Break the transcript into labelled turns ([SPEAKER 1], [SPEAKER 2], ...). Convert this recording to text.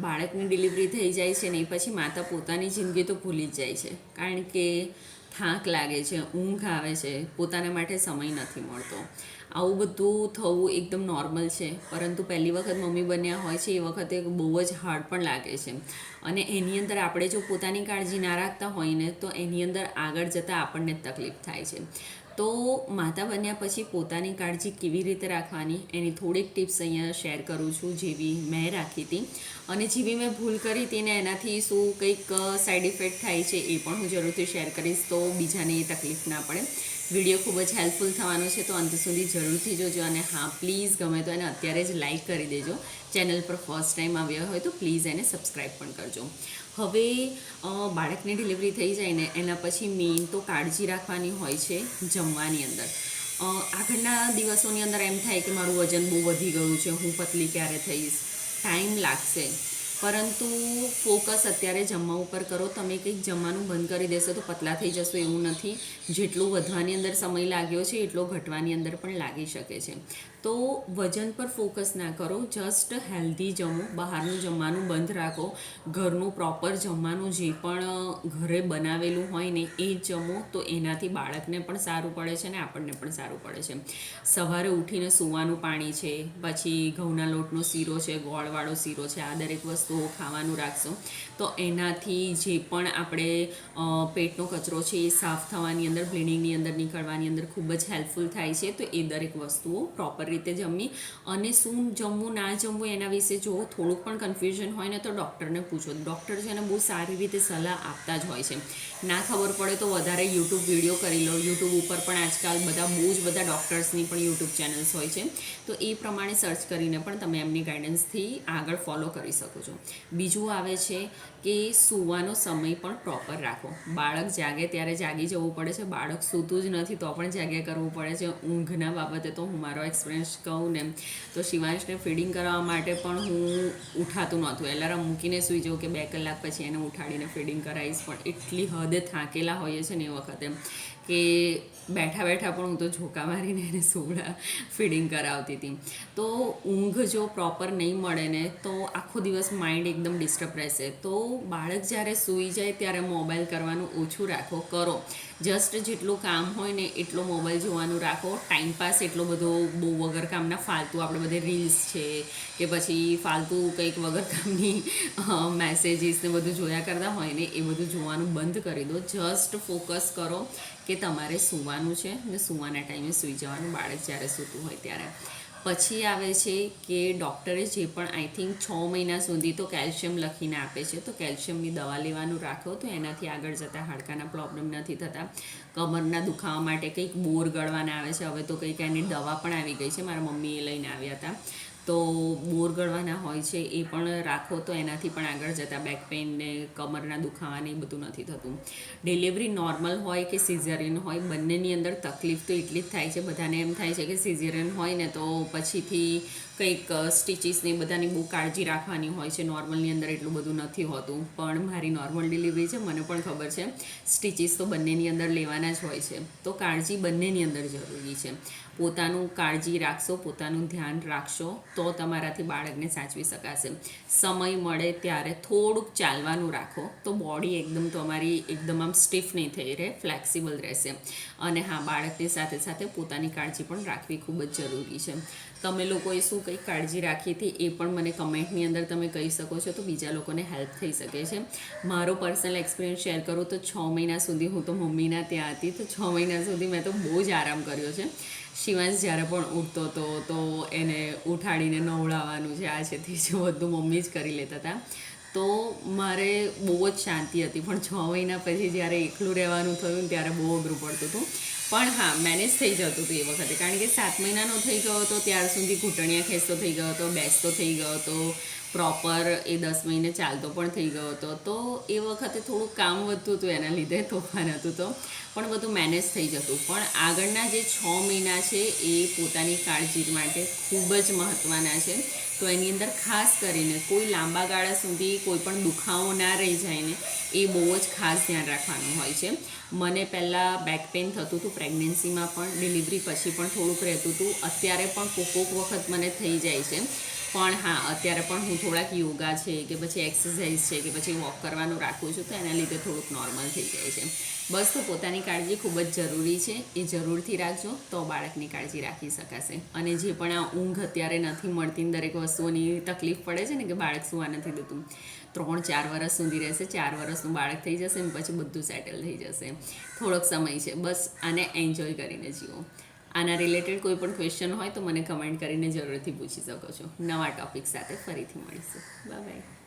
[SPEAKER 1] બાળકની ડિલિવરી થઈ જાય છે ને પછી માતા પોતાની જિંદગી તો ભૂલી જ જાય છે. કારણ કે થાક લાગે છે, ઊંઘ આવે છે, પોતાના માટે સમય નથી મળતો. આવું બધું થવું એકદમ નોર્મલ છે. પરંતુ પહેલી વખત મમ્મી બન્યા હોય છે, એ વખતે બહુ જ હાર્ડ પણ લાગે છે. અને એની અંદર આપણે જો પોતાની કાળજી ના રાખતા હોય તો એની અંદર આગળ જતાં આપણને તકલીફ થાય છે. તો માતા બન્યા પછી પોતાની કાળજી કેવી રીતે રાખવાની એની થોડીક ટિપ્સ અહીંયા શેર કરું છું, જેવી મેં રાખી હતી. અને જેવી મેં ભૂલ કરી હતી ને એનાથી શું કંઈક સાઈડ ઇફેક્ટ થાય છે એ પણ હું જરૂરથી શેર કરીશ, તો બીજાને એ તકલીફ ના પડે. વીડિયો ખૂબ જ હેલ્પફુલ થવાનો છે, તો અંત સુધી જરૂરથી જોજો અને હા, પ્લીઝ ગમે તો એને અત્યારે જ લાઈક કરી દેજો. ચેનલ પર ફર્સ્ટ ટાઈમ આવ્યા હોય તો પ્લીઝ એને સબસ્ક્રાઈબ પણ કરજો. હવે બાળકની ડિલિવરી થઈ જાય ને, એના પછી મેઇન તો કાળજી રાખવાની હોય છે જમવાની અંદર. આગળના દિવસોની અંદર એમ થાય કે મારું વજન બહુ વધી ગયું છે, હું પતલી ક્યારે થઈશ? ટાઈમ લાગશે. પરંતુ ફોકસ અત્યારે જમવા ઉપર કરો. તમે કંઈક જમવાનું બંધ કરી દેશો તો પતલા થઈ જશો એવું નથી. જેટલું વધવાની અંદર સમય લાગ્યો છે, એટલો ઘટવાની અંદર પણ લાગી શકે છે. તો વજન પર ફોકસ ના કરો. જસ્ટ હેલ્ધી જમો. બહારનું જમવાનું બંધ રાખો. ઘરનું પ્રોપર જમવાનું જે પણ ઘરે બનાવેલું હોય ને એ જ જમો. તો એનાથી બાળકને પણ સારું પડે છે ને આપણને પણ સારું પડે છે. સવારે ઉઠીને સૂવાનું પાણી છે. પછી ઘઉંના લોટનો શીરો છે, ગોળવાળો શીરો છે. આ દરેક વસ્તુઓ ખાવાનું રાખશો. તો એનાથી જે પણ આપણે પેટનો કચરો છે એ સાફ થવાની અંદર, બ્લીડિંગની અંદર નીકળવાની અંદર ખૂબ જ હેલ્પફુલ થાય છે. તો એ દરેક વસ્તુઓ પ્રોપર રીતે જમવી અને શું જમવું, ના જમવું એના વિશે જો થોડુંક પણ કન્ફ્યુઝન હોય ને તો ડૉક્ટરને પૂછો. ડૉક્ટર છે ને બહુ સારી રીતે સલાહ આપતા જ હોય છે. ના ખબર પડે તો વધારે યુટ્યુબ વીડિયો કરી લો. યુટ્યુબ ઉપર પણ આજકાલ બધા બહુ જ બધા ડૉક્ટર્સની પણ યુટ્યુબ ચેનલ્સ હોય છે. તો એ પ્રમાણે સર્ચ કરીને પણ તમે એમની ગાઈડન્સથી આગળ ફોલો કરી શકો છો. બીજું આવે છે કે સૂવાનો સમય પણ પ્રોપર રાખો. બાળક જાગે ત્યારે જાગી જવું પડે છે. બાળક સૂતું જ નથી તો પણ જાગ્યા કરવું પડે છે. ઊંઘના બાબતે તો હું મારો એક્સપિરિયન્સ કહું ને તો શિવાંશને ફીડિંગ કરાવવા માટે પણ હું ઉઠાતું નહોતું. એલાર્મ મૂકીને સૂઈ જાઉં કે બે કલાક પછી એને ઉઠાડીને ફીડિંગ કરાવીશ. પણ એટલી હદે થાકેલા હોઈએ છે ને એ વખતે. કે બેઠા બેઠા પણ હું તો ઝોકા મારીને એને સોડા ફીડિંગ કરાવતી હતી. તો ઊંઘ જો પ્રોપર નહીં મળે ને તો આખો દિવસ માઇન્ડ એકદમ ડિસ્ટર્બ રહેશે. તો બાળક જ્યારે સૂઈ જાય ત્યારે મોબાઈલ કરવાનું ઓછું રાખો, કરો. જસ્ટ જેટલું કામ હોય ને એટલો મોબાઈલ જોવાનું રાખો. ટાઈમ પાસ એટલો બધો બહુ વગર કામના ફાલતુ આપણે બધે રીલ્સ છે કે પછી ફાલતુ કંઈક વગર કામની મેસેજીસ ને બધું જોયા કરતા હોય ને એ બધું જોવાનું બંધ કરી દો. જસ્ટ ફોકસ કરો કે તમારે સૂવાનું છે ને સૂવાના ટાઈમે સૂઈ જવાનું, બાળક જ્યારે સૂતું હોય ત્યારે. પછી આવે છે કે ડૉક્ટરે જે પણ આઈ થિંક છ મહિના સુધી તો કેલ્શિયમ લખીને આપે છે. તો કેલ્શિયમની દવા લેવાનું રાખો તો એનાથી આગળ જતાં હાડકાના પ્રોબ્લેમ નથી થતા. કમરના દુખાવા માટે કંઈક બોર ગળવાના આવે છે. હવે તો કંઈક એની દવા પણ આવી ગઈ છે. મારા મમ્મીએ લઈને આવ્યા હતા. તો બોર ગળવાના હોય છે એ પણ રાખો તો એનાથી પણ આગળ જતાં બેક પેઇન ને કમરના દુખાવાને એ બધું નથી થતું. ડિલિવરી નોર્મલ હોય કે સિઝેરિયન હોય, બંનેની અંદર તકલીફ તો એટલી જ થાય છે. બધાને એમ થાય છે કે સિઝેરિયન હોય ને તો પછીથી કંઈક સ્ટિચિસની બધાની બહુ કાળજી રાખવાની હોય છે. નોર્મલની અંદર એટલું બધું નથી હોતું. પણ મારી નોર્મલ ડિલિવરી છે, મને પણ ખબર છે. સ્ટિચિસ તો બંનેની અંદર લેવાના જ હોય છે. તો કાળજી બંનેની અંદર જરૂરી છે. પોતાનું કાળજી રાખશો, પોતાનું ધ્યાન રાખશો તો તમારાથી બાળકને સાચવી શકાશે. સમય મળે ત્યારે થોડુંક ચાલવાનું રાખો. તો બોડી એકદમ તમારી એકદમ આમ સ્ટીફ નહીં થઈ રહે ફ્લેક્સિબલ રહેશે. અને હા, બાળકની સાથે સાથે પોતાની કાળજી પણ રાખવી ખૂબ જ જરૂરી છે. તમે લોકોએ શું કંઈ કાળજી રાખી હતી એ પણ મને કમેન્ટની અંદર તમે કહી શકો છો તો બીજા લોકોને હેલ્પ થઈ શકે છે. મારો પર્સનલ એક્સપિરિયન્સ શેર કરું તો છ મહિના સુધી હું તો મમ્મીના ત્યાં હતી તો છ મહિના સુધી મેં તો બહુ જ આરામ કર્યો છે. શિવાંશ જ્યારે પણ ઉઠતો હતો તો એને ઉઠાડીને નવડાવવાનું છે આ છે તે છે બધું મમ્મી જ કરી લેતા હતા. તો મારે બહુ જ શાંતિ હતી. પણ છ મહિના પછી જ્યારે એકલું રહેવાનું થયું ત્યારે બહુ અઘરું પડતું હતું. પણ હા મેનેજ થઈ જતું હતું એ વખતે. કારણ કે સાત મહિનાનો થઈ ગયો હતો, ત્યાર સુધી ઘૂંટણિયા ખેંચતો થઈ ગયો હતો, બેસતો થઈ ગયો હતો પ્રોપર એ દસ મહિને ચાલતો પણ થઈ ગયો હતો. તો એ વખતે થોડું કામ વધતું હતું એના લીધે, તોફાન હતું તો. પણ બધું મેનેજ થઈ જતું. પણ આગળના જે છ મહિના છે એ પોતાની કાળજી માટે ખૂબ જ મહત્ત્વના છે. તો એની અંદર ખાસ કરીને કોઈ લાંબા ગાળા સુધી કોઈ પણ દુખાવો ના રહી જાય ને, એ બહુ જ ખાસ ધ્યાન રાખવાનું હોય છે. મને પહેલાં બેક પેઇન થતું હતું પ્રેગ્નન્સીમાં પણ ડિલિવરી પછી પણ થોડુંક રહેતું હતું. અત્યારે પણ કોક કોક વખત મને થઈ જાય છે. પણ હા, અત્યારે પણ હું થોડાક યોગા છે કે પછી એક્સરસાઇઝ છે કે પછી વોક કરવાનું રાખું છું, તો એના લીધે થોડુંક નોર્મલ થઈ જાય છે. બસ તો પોતાની કાળજી ખૂબ જ જરૂરી છે. એ જરૂરથી રાખજો, તો બાળકની કાળજી રાખી શકાશે. અને જે પણ આ ઊંઘ અત્યારે નથી મળતી દરેક દરેક વસ્તુઓની તકલીફ પડે છે ને કે બાળક સુવા નથી દેતું ત્રણ, ચાર વર્ષ સુધી રહેશે, ચાર વર્ષનું બાળક થઈ જશે ને પછી બધું સેટલ થઈ જશે. થોડોક સમય છે, બસ આને એન્જોય કરીને જીવો. આના રિલેટેડ કોઈ પણ ક્વેશ્ચન હોય તો મને કમેન્ટ કરીને જરૂરથી પૂછી શકો છો. નવા ટોપિક સાથે ફરીથી મળીશું. Bye bye